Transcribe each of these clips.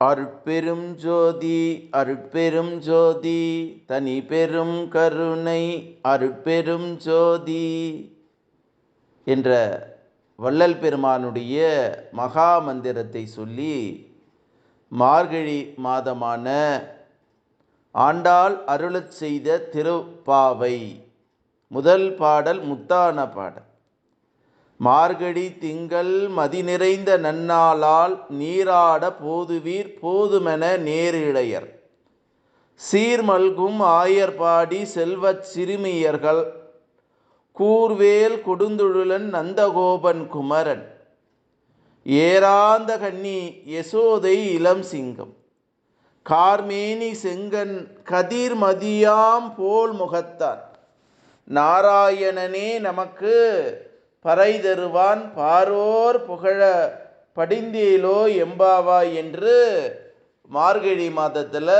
அருட்பெரும் ஜோதி அருட்பெரும் ஜோதி தனி பெரும் கருணை அருட்பெரும் ஜோதி என்ற வள்ளல் பெருமானுடைய மகா மந்திரத்தை சொல்லி மார்கழி மாதமான ஆண்டாள் அருளச் செய்த திருப்பாவை. முதல் பாடல் முத்தான பாடல். மார்கழி திங்கள் மதி நிறைந்த நன்னாளால் நீராட போதுவீர் போதுமென நேரிழையர். சீர்மல்கும் ஆயர்பாடி செல்வச் சிறுமியர்கள். கூர்வேல் கொடுந்துழுலன் நந்தகோபன் குமரன். ஏராந்த கன்னி யசோதை இளம் சிங்கம். கார்மேனி செங்கன் கதிர் மதியாம் போல் முகத்தான். நாராயணனே நமக்கு பறை தருவான் பாரோர் புகழ படிந்தேலோ எம்பாவா என்று மார்கழி மாதத்தில்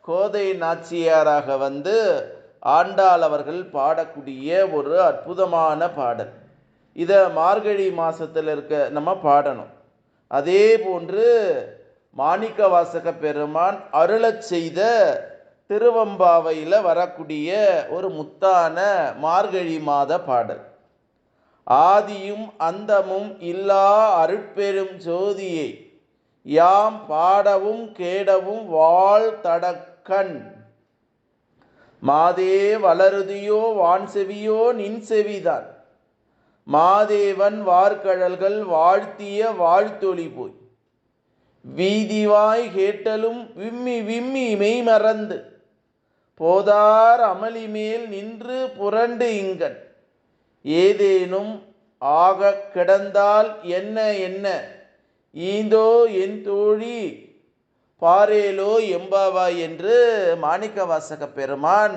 கோதை நாச்சியாராக வந்து ஆண்டாள் அவர்கள் பாடக்கூடிய ஒரு அற்புதமான பாடல். இதை மார்கழி மாதத்தில் இருக்க நம்ம பாடணும். அதே போன்று மாணிக்க வாசக பெருமான் அருளச் செய்த திருவம்பாவையில் வரக்கூடிய ஒரு முத்தான மார்கழி மாத பாடல். ஆதியும் அந்தமும் இல்லா அருட்பெரும் ஜோதியை. யாம் பாடவும் கேடவும் வாழ் தடக்கண். மாதே வளருதியோ வான் செவியோ நின் செவிதான் மாதேவன் வார்கழல்கள் வாழ்த்திய வாழ்த்தொளி போய். வீதிவாய் கேட்டலும் விம்மி விம்மி மெய் மறந்து போதார் அமளி மேல் நின்று புரண்டு இங்கன். ஏதேனும் ஆக கிடந்தால் என்ன என்ன? ஈந்தோ என் தோழி பாரேலோ எம்பாவா என்று மாணிக்க வாசக பெருமான்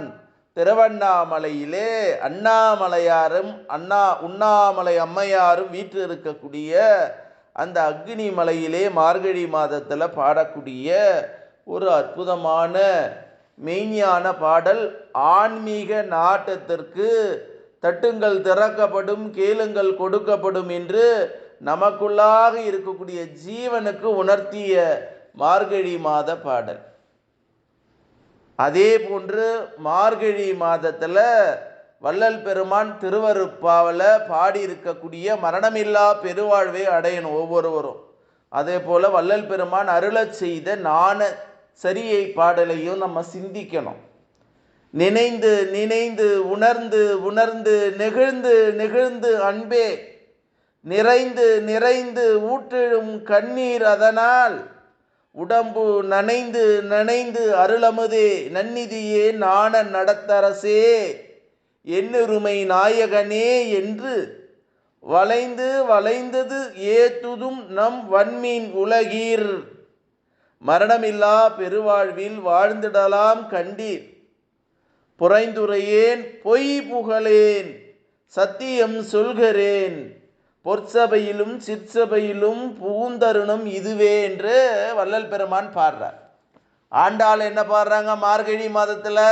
திருவண்ணாமலையிலே அண்ணாமலையாரும் அண்ணா உண்ணாமலை அம்மையாரும் வீட்டில் இருக்கக்கூடிய அந்த அக்னி மலையிலே மார்கழி மாதத்தில் பாடக்கூடிய ஒரு அற்புதமான மெய்ஞான பாடல் ஆன்மீக நாட்டத்திற்கு தட்டுங்கள் திறக்கப்படும் கேளுங்கள் கொடுக்கப்படும் என்று நமக்குள்ளாக இருக்கக்கூடிய ஜீவனுக்கு உணர்த்திய மார்கழி மாத பாடல். அதே போன்று மார்கழி மாதத்தில் வள்ளல் பெருமான் திருவருப்பாவில் பாடியிருக்கக்கூடிய மரணமில்லா பெருவாழ்வை அடையணும் ஒவ்வொருவரும். அதே போல் வள்ளல் பெருமான் அருளச் செய்த நாண சரியை பாடலையும் நம்ம சிந்திக்கணும். நினைந்து நினைந்து உணர்ந்து உணர்ந்து நெகிழ்ந்து நெகிழ்ந்து அன்பே. நிறைந்து நிறைந்து ஊற்றிடும் கண்ணீர் அதனால். உடம்பு நனைந்து நனைந்து அருளமுதே. நன்னிதியே நாண நடத்தரசே. என்னுரிமை நாயகனே என்று வளைந்து வளைந்தது ஏத்துதும் நம் வன்மீன் உலகீர். மரணமில்லா பெருவாழ்வில் வாழ்ந்திடலாம் கண்டீர். புரைந்துரையேன் பொய் புகழேன் சத்தியம் சொல்கிறேன். பொற்சபையிலும் சிற்சபையிலும் பூந்தருணம் இதுவே என்று வள்ளல் பெருமான் பாடுறார். ஆண்டாள் என்ன பாடுறாங்க மார்கழி மாதத்தில்?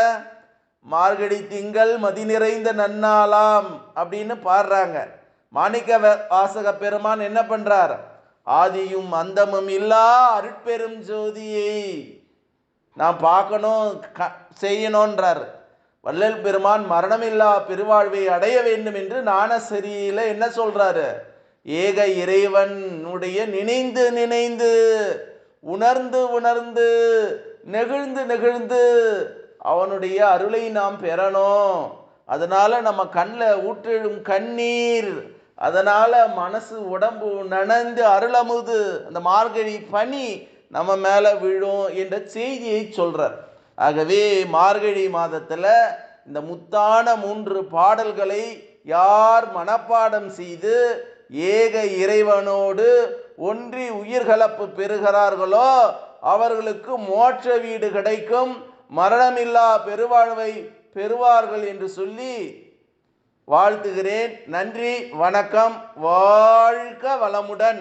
மார்கழி திங்கள் மதி நிறைந்த நன்னாளாம் அப்படின்னு பாடுறாங்க. மாணிக்க வாசக பெருமான் என்ன பண்ணுறார் ஆதியும் அந்தமும் இல்லா அருட்பெரும் ஜோதியை. நான் பார்க்கணும் க செய்யணுன்றார் வள்ளல் பெருமான் மரணமில்லா பெருவாழ்வை அடைய வேண்டும் என்று நாணசரியில என்ன சொல்றாரு? ஏக இறைவனுடைய நினைந்து நினைந்து உணர்ந்து உணர்ந்து நெகிழ்ந்து நெகிழ்ந்து அவனுடைய அருளை நாம் பெறணும். அதனால நம்ம கண்ணில் ஊற்றிடும் கண்ணீர் அதனால மனசு உடம்பு நனைந்து அருளமுது. அந்த மார்கழி பனி நம்ம மேலே விழும் என்ற செய்தியை சொல்றார். ஆகவே மார்கழி மாதத்தில் இந்த முத்தான மூன்று பாடல்களை யார் மனப்பாடம் செய்து ஏக இறைவனோடு ஒன்றி உயிர்கலப்பு பெறுகிறார்களோ அவர்களுக்கு மோட்ச வீடு கிடைக்கும். மரணமில்லா பெருவாழ்வை பெறுவார்கள் என்று சொல்லி வாழ்த்துகிறேன். நன்றி வணக்கம் வாழ்க வளமுடன்.